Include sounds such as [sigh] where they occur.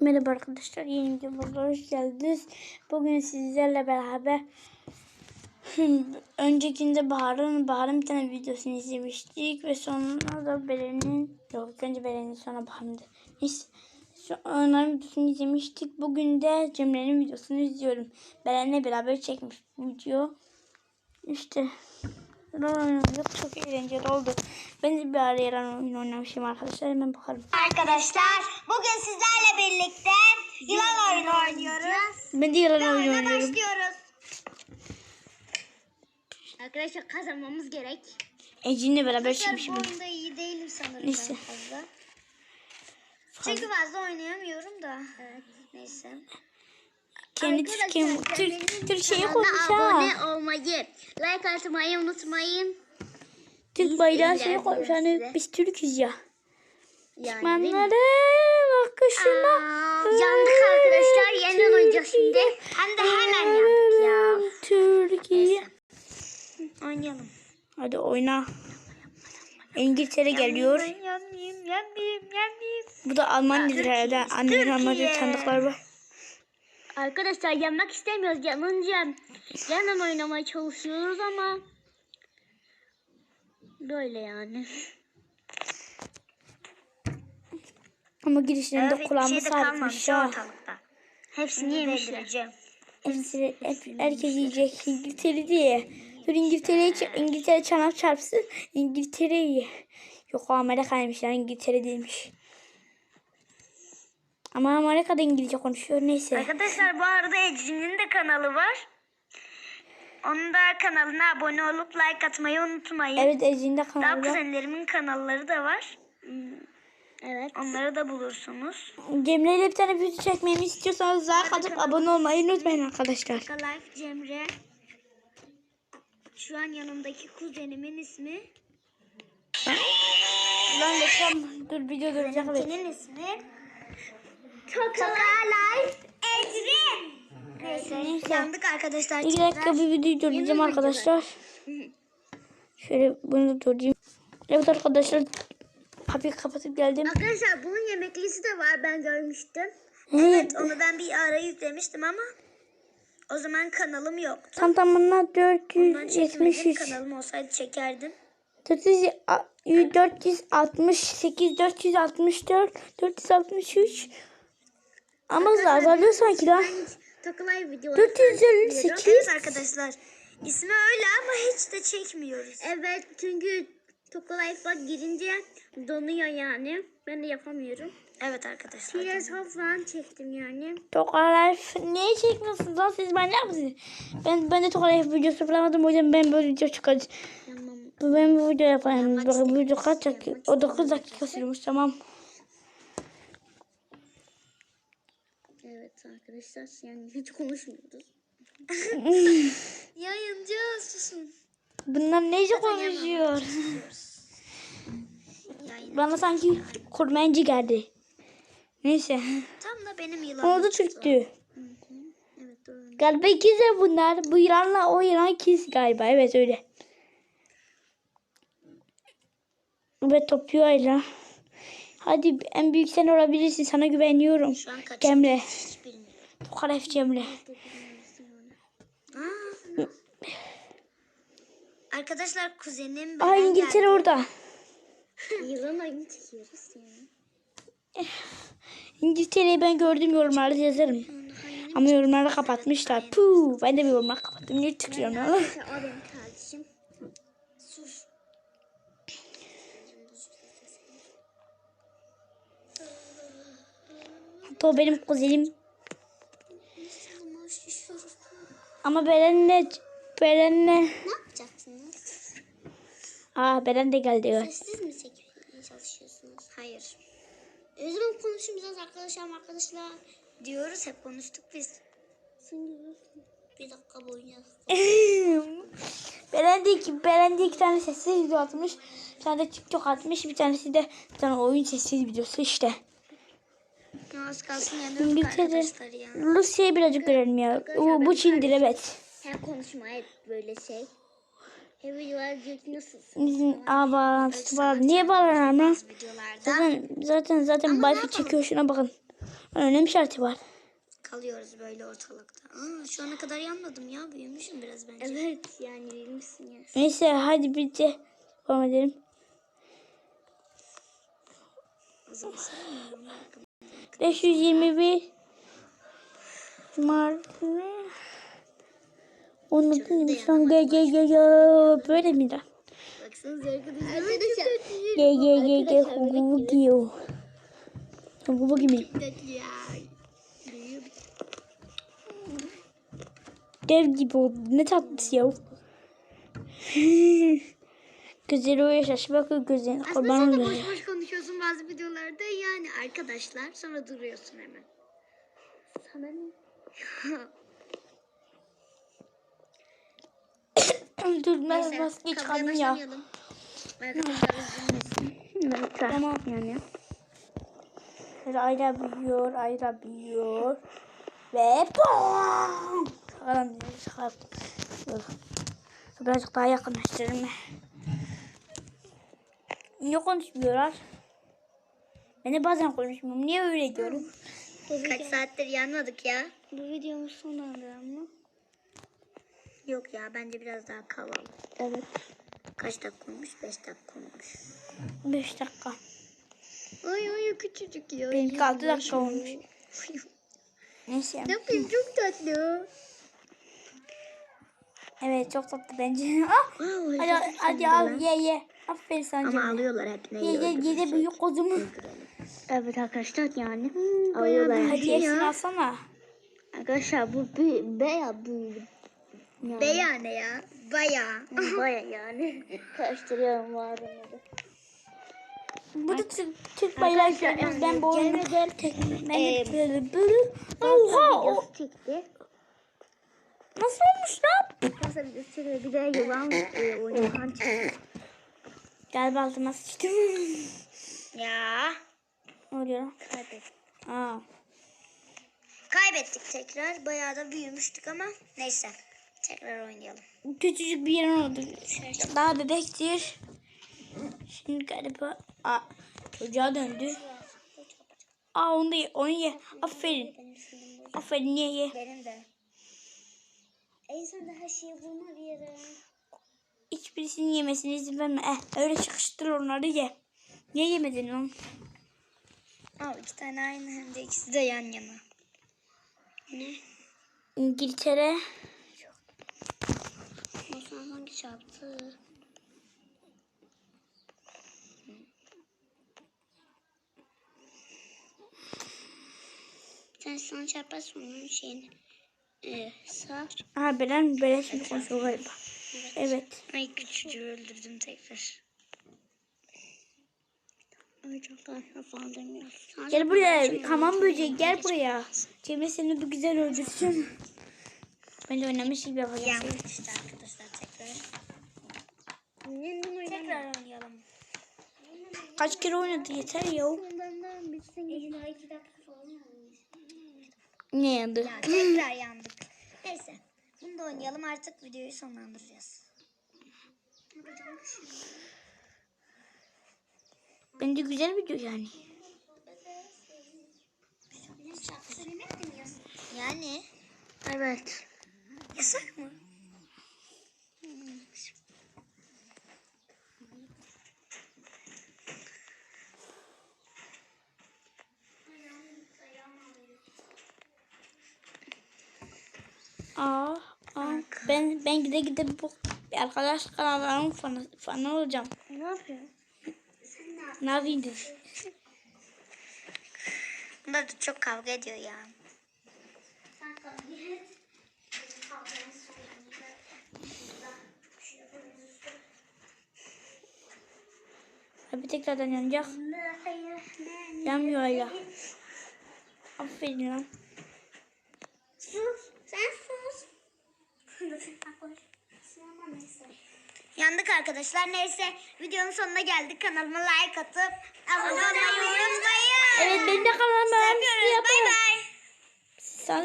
Merhaba arkadaşlar, yeni videomuza hoş geldiniz. Bugün sizlerle beraber [laughs] öncekinde Bahar'ın Bahar'ın bir tane videosunu izlemiştik ve sonra da Beren'in yok önce Beren'in sonra Bahar'ın da neyse onların videosunu izlemiştik. Bugün de Cemre'nin videosunu izliyorum. Beren'le beraber çekmiş video. İşte rol oynadık. Çok eğlenceli oldu. Ben de bir ara yaran oyun oynamışım arkadaşlar. Hemen bakalım. Arkadaşlar bugün sizlerle birlikte yılan oyunu oynuyoruz. Ben de yaran oyun Oyuna oynuyorum. başlıyoruz. Arkadaşlar kazanmamız gerek. Ecin'le beraber Arkadaşlar çıkmışım. bu oyunda iyi değilim sanırım Neyse. ben fazla. Çünkü fazla oynayamıyorum da. Evet. Neyse. Kendi Türkiye, Türk, Türk şeyi koymuş ha. abone olmayı, like atmayı unutmayın. Türk bayrağı şeyi koymuş. Hani biz Türk'üz ya. Yani bakışına. Aa, yandık arkadaşlar. Yeniden oynayacağız şimdi. Hem de hemen yandık ya. Türkiye. Oynayalım. Hadi oyna. İngiltere geliyor. Yanmayayım, yanmayayım, yanmayayım. Bu da Almanya'dır herhalde. Annemin. Almanca tanıdıkları var. Arkadaşlar yanmak istemiyoruz. Yanınca yandan oynamaya çalışıyoruz ama böyle yani. Ama girişlerinde kulağımı sarmış ha. ortalıkta. Hepsini yemişler. Hepsi, hep, herkes yiyecek İngiltere diye. Dur İngiltere'ye İngiltere çanak çarpsın. İngiltere'yi. Yok o Amerika'ymış yani İngiltere değilmiş. Ama Amerika'da İngilizce konuşuyor neyse. Arkadaşlar bu arada Ecrin'in de kanalı var. Onun da kanalına abone olup like atmayı unutmayın. Evet Ece'nin de Daha kanalı var. kuzenlerimin kanalları da var. Evet. Onları da bulursunuz. Cemre ile bir tane video çekmemi istiyorsanız like atıp abone olmayı unutmayın arkadaşlar. Life Cemre. Şu an yanımdaki kuzenimin ismi. Lan reklam dur video duracak. Senin ismi. Toka Life. Neyse. Yandık arkadaşlar. Bir dakika bir videoyu durduracağım arkadaşlar. Şöyle bunu durdurayım. Evet arkadaşlar. Kapıyı kapatıp geldim. Arkadaşlar bunun yemeklisi de var ben görmüştüm. Evet. Onu ben bir ara yüklemiştim ama o zaman kanalım yoktu. Tam tamına Ondan çekmedim. 473. Kanalım olsaydı çekerdim. 400 468 464 463 ama azalıyor sanki lan. Takılay videoları 458 Evet arkadaşlar. İsmi öyle ama hiç de çekmiyoruz. Evet çünkü Tokalayf bak girince donuyor yani. Ben de yapamıyorum. Evet arkadaşlar. Biraz falan çektim yani. Tokalar niye çekmiyorsunuz lan siz ben ne yapayım? Ben ben de Tokalar videosu bulamadım o yüzden ben böyle video çıkardım. Tamam. Ben bu video yapayım. Bakın bu video kaç dakika? O 9 dakika sürmüş tamam. Evet arkadaşlar yani hiç konuşmuyoruz. [laughs] Yayıncı susun. Bunlar neyce konuşuyor? [laughs] Bana sanki kurmancı geldi. Neyse. Tam da benim yılanım. Onu da Türktü. Evet doğru. Galiba ikizler bunlar. Bu İran'la o İran ikiz galiba. Evet öyle. Ve topluyor Ela. Hadi en büyük sen olabilirsin. Sana güveniyorum. Şu an kaç? Cemre. Cemre. Aa. Arkadaşlar kuzenim Aa İngiltere orada. [laughs] Yılan oyunu çekiyoruz ya. İngiltere'yi ben gördüm yorumlarda yazarım. Ama yorumları kapatmışlar. Puh, ben de bir yorumlar kapattım. Niye tıklıyorum ya? O benim kardeşim. Sus. Hatta o benim kuzenim. Ama Beren'le Beren'le Ne yapacaksınız? Aa Beren de geldi. Sessiz mi çekmeye çalışıyorsunuz? Hayır. O zaman konuşmayacağız arkadaşlar arkadaşlar. Diyoruz hep konuştuk biz. Bir dakika boyunca. [laughs] Beren de iki, Beren de iki tane sessiz video atmış. Bir tane de TikTok atmış. Bir tanesi de bir tane oyun sessiz videosu işte. Az kalsın yanıyorduk arkadaşlar ya. Rusya'yı birazcık görelim ya. Bu, bu Çin'dir evet. Hem konuşma hep böyle şey. Hem videolar diyor ki nasılsın? Bizim bağlantısı var. Niye bağlanan lan? Videolarda. Zaten zaten zaten Bayfi çekiyor şuna bakın. Önlem şartı var. Kalıyoruz böyle ortalıkta. Aa, şu ana kadar yanmadım ya. Büyümüşüm biraz bence. Evet yani büyümüşsün ya. Neyse hadi bir de devam edelim. O zaman? 521 Mart ne? Unuttum son ge ge ge ge böyle miydi? Baksanıza arkadaşlar. Arkadaşlar. Ge ge ge ge hugu giyo. Hugu gibi. Dev gibi oldu. Ne tatlısı ya. Yaşaşı bakıyor gözlerine kurban Aslında sen de boş boş konuşuyorsun bazı videolarda yani arkadaşlar sonra duruyorsun hemen. Sana ne? [laughs] Dur ben Neyse, maske çıkardım ya. başlamayalım. Arkadaşlar üzülmesin. Tamam yani. Ayra büyüyor, ayra büyüyor. Ve bom! Çıkaralım diye çıkardım. Dur. Birazcık daha yakınlaştırayım. Niye konuşmuyorlar? Ben de bazen konuşmuyorum. Niye öyle diyorum? Kaç saattir yanmadık ya? Bu videomuz sonlandıralım mı? Yok ya bence biraz daha kalalım. Evet. Kaç dakika olmuş? 5 dakika olmuş. 5 dakika. Ay ay küçücük ya. Benimki 6 dakika olmuş. Neyse. Ne yapayım çok tatlı. Evet çok tatlı bence. [laughs] Ah! Hadi, hadi al ye ye. Aferin sana Ama alıyorlar hep ye ye de büyük kozumu. Evet arkadaşlar yani. Alıyorlar. Hadi hepsini alsana. Arkadaşlar bu bir beya büyük. Beya ne ya? Baya. [laughs] Baya yani. Karıştırıyorum var. Burada Türk, Türk bayrağı. Ben bu oyunu tek ben de böyle böyle. Oha o nasıl olmuş lan? Nasıl bir de yılan e, oyundan çıktı. Galiba altıma sıçtım. Ya. Ne oluyor? Kaybettik. Aa. Kaybettik tekrar. Bayağı da büyümüştük ama neyse. Tekrar oynayalım. Küçücük bir yerin oldu. Daha bebektir. Şimdi galiba Aa, çocuğa döndü. Aa onu da ye. Onu ye. Aferin. Aferin ye ye. Benim de. En son her şeyi bulma bir yere. Hiçbirisinin yemesine izin verme. Eh, öyle çıkıştır onları ye. Niye yemedin onu? Al iki tane aynı hem de ikisi de yan yana. Ne? İngiltere. O zaman hangi çarptı? Sen son çarparsın onun şeyini. Ee, sağ. Aha Belen Belen şimdi konuşuyor galiba. Evet. Ay küçücüğü öldürdüm tekrar. Gel buraya. Hamam böceği gel buraya. Cemre seni bu güzel öldürsün. Ben de oynamış gibi yapacağım. Yanlış işte arkadaşlar tekrar. Tekrar oynayalım. Kaç kere oynadı yeter ya. Ne yandı? Ya tekrar yandık. Oynayalım artık videoyu sonlandıracağız. Bence güzel video yani. Yani? Evet. Yasak mı? Aa, aa. Ben ben gide gide bu arkadaş kanallarının fanı, fanı olacağım. Ne yapıyorsun? Ne yapayım dur. Bunlar da çok kavga ediyor ya. Abi tekrardan yanacak. Yanmıyor hala. Aferin lan. Sus. Sen sus. [laughs] Yandık arkadaşlar. Neyse videonun sonuna geldik. Kanalıma like atıp abone olmayı unutmayın. Evet benim de kanalıma Seviyoruz. Bay bay. Sen